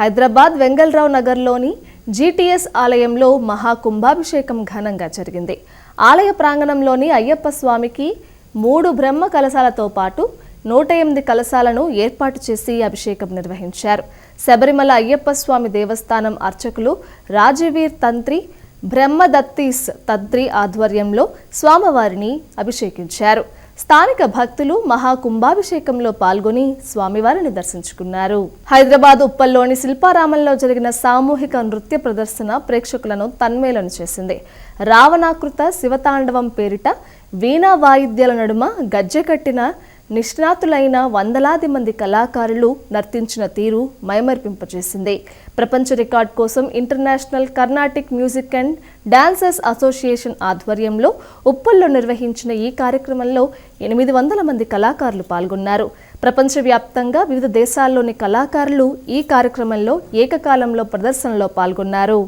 హైదరాబాద్ వెంగళరావు నగర్లోని జీటీఎస్ ఆలయంలో మహాకుంభాభిషేకం ఘనంగా జరిగింది. ఆలయ ప్రాంగణంలోని అయ్యప్ప స్వామికి మూడు బ్రహ్మ కలశాలతో పాటు నూట ఎనిమిది కలశాలను ఏర్పాటు చేసి అభిషేకం నిర్వహించారు. శబరిమల అయ్యప్ప స్వామి దేవస్థానం అర్చకులు రాజవీర్ తంత్రి బ్రహ్మదత్తీస్ తంత్రి ఆధ్వర్యంలో స్వామివారిని అభిషేకించారు. స్థానిక భక్తులు మహాకుంభాభిషేకంలో పాల్గొని స్వామివారిని దర్శించుకున్నారు. హైదరాబాద్ ఉప్పల్లోని శిల్పారామంలో జరిగిన సామూహిక నృత్య ప్రదర్శన ప్రేక్షకులను తన్మేలను చేసింది. రావణాకృత శివతాండవం పేరిట వీణా వాయిద్యాల నడుమ గజ్జె కట్టిన నిష్ణాతులైన వందలాది మంది కళాకారులు నర్తించిన తీరు మైమర్పింపచేసింది. ప్రపంచ రికార్డ్ కోసం international Carnatic music and dancers association ఆధ్వర్యంలో ఉప్పల్లో నిర్వహించిన ఈ కార్యక్రమంలో ఎనిమిది వందల మంది కళాకారులు పాల్గొన్నారు. ప్రపంచవ్యాప్తంగా వివిధ దేశాల్లోని కళాకారులు ఈ కార్యక్రమంలో ఏకకాలంలో ప్రదర్శనలో పాల్గొన్నారు.